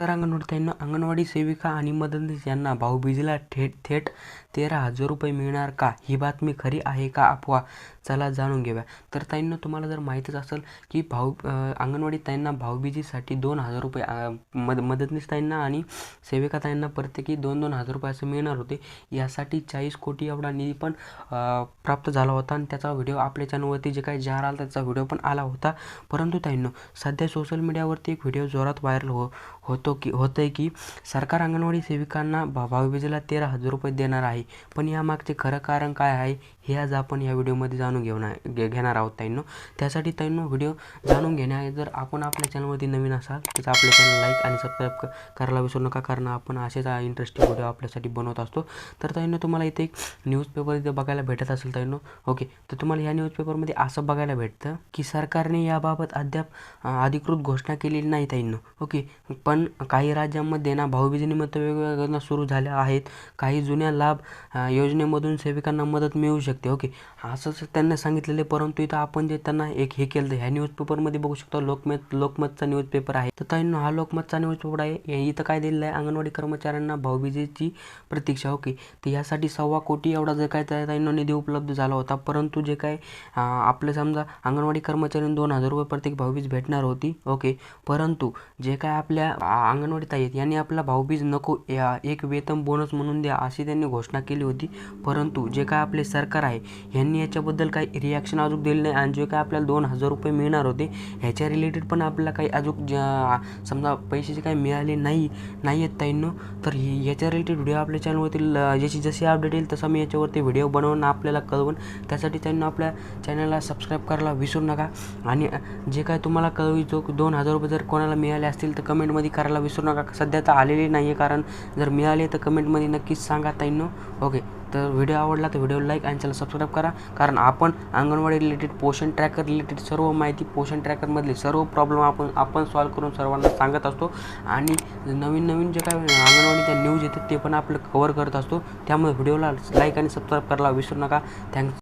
तर अंगणवाडीताईंना अंगणवाडी सेविका आणि मदतनीस यांना भाऊबीजेला थेट थेट तेरा हजार रुपये मिळणार का? ही बातमी खरी आहे का अफवा? चला जाणून घेऊया. तर ताईंना तुम्हाला जर माहीतच असेल की भाऊ अंगणवाडी ताईंना भाऊबीजेसाठी दोन हजार रुपये मद मदतनीस ताईंना आणि सेविका ताईंना प्रत्येकी दोन दोन हजार रुपये असं मिळणार होते. यासाठी चाळीस कोटी एवढा निधी पण प्राप्त झाला होता आणि त्याचा व्हिडिओ आपल्या चॅनलवरती जे काही जाहीर आला त्याचा व्हिडिओ पण आला होता. परंतु ताईंनो सध्या सोशल मीडियावरती एक व्हिडिओ जोरात व्हायरल हो होतो की होतं आहे की सरकार अंगणवाडी सेविकांना भा भाऊबीजेला तेरा हजार रुपये देणार आहे. पण यामागचे खरं कारण काय आहे हे आज आपण या व्हिडिओमध्ये जाणून घेणार घे घेणार आहोत ताईंनो. त्यासाठी ताईंनो व्हिडिओ जाणून घेण्या जर आपण आपल्या चॅनलवरती नवीन असाल तर आपल्या चॅनल लाईक आणि सबस्क्राईब करायला विसरू नका कारण आपण असेच इंटरेस्टिंग व्हिडिओ आपल्यासाठी बनवत असतो. तर ताईंनो तुम्हाला इथे एक न्यूजपेपर इथे बघायला भेटत असेल ताईंनो. ओके तर तुम्हाला या न्यूजपेपरमध्ये असं बघायला भेटतं की सरकारने याबाबत अद्याप अधिकृत घोषणा केलेली नाही ताईंनो. ओके पण काही राज्यांमध्ये ना भाऊबीजेनिमित्त वेगवेगळ्या योजना सुरू झाल्या आहेत. काही जुन्या लाभ योजनेमधून सेविकांना मदत मिळू शकते. ओके असंच त्यांना सांगितलेलं आहे परंतु इथं आपण जे त्यांना एक हे केलं ह्या न्यूजपेपरमध्ये बघू शकतो लोकमत लोकमतचा न्यूजपेपर आहे. तर त्यांना हा लोकमतचा न्यूजपेपर आहे इथं काय दिलेलं आहे? अंगणवाडी कर्मचाऱ्यांना भाऊबीजेची प्रतीक्षा ओके. तर यासाठी सव्वा कोटी एवढा जे काय त्यांना निधी उपलब्ध झाला होता परंतु जे काय आपलं समजा अंगणवाडी कर्मचाऱ्यांना दोन हजार रुपये प्रत्येक भाऊबीज भेटणार होती ओके. परंतु जे काय आपल्या अंगणवाडी ताई आहेत यांनी आपला भाऊबीज नको या एक वेतन बोनस म्हणून द्या अशी त्यांनी घोषणा केली होती. परंतु जे काय आपले सरकार आहे यांनी याच्याबद्दल काही रिॲक्शन अजून दिलं नाही आणि जे काय आपल्याला दोन हजार रुपये मिळणार होते ह्याच्या रिलेटेड पण आपल्याला काही अजून समजा पैशाचे काही मिळाले नाही नाही आहेत ताईंनो तर ह्याच्या रिलेटेड व्हिडिओ आपल्या चॅनलवरती ज्याची जशी अपडेट येईल तसा मी याच्यावरती व्हिडिओ बनवून आपल्याला कळवून त्यासाठी त्यांना आपल्या चॅनलला सबस्क्राईब करायला विसरू नका. आणि जे काय तुम्हाला कळवितो दोन हजार रुपये जर कोणाला मिळाले असतील तर कमेंटमध्ये करायला विसरू नका. सध्या तर आलेले नाही आहे कारण जर मिळाले तर कमेंटमध्ये नक्कीच सांगा ताईंनो. ओके तर व्हिडिओ आवडला तर व्हिडिओ लाईक आणि चॅनल सबस्क्राईब करा. कारण आपण anganwadi related Poshan tracker related सर्व माहिती पोषण ट्रॅकरमधले सर्व प्रॉब्लेम आपण आपण सॉल्व करून सर्वांना सांगत असतो. आणि नवीन नवीन जे काय अंगणवाडीच्या न्यूज येतात ते पण आपलं कवर करत असतो. त्यामुळे व्हिडिओला लाईक आणि सबस्क्राईब करायला विसरू नका. थँक्स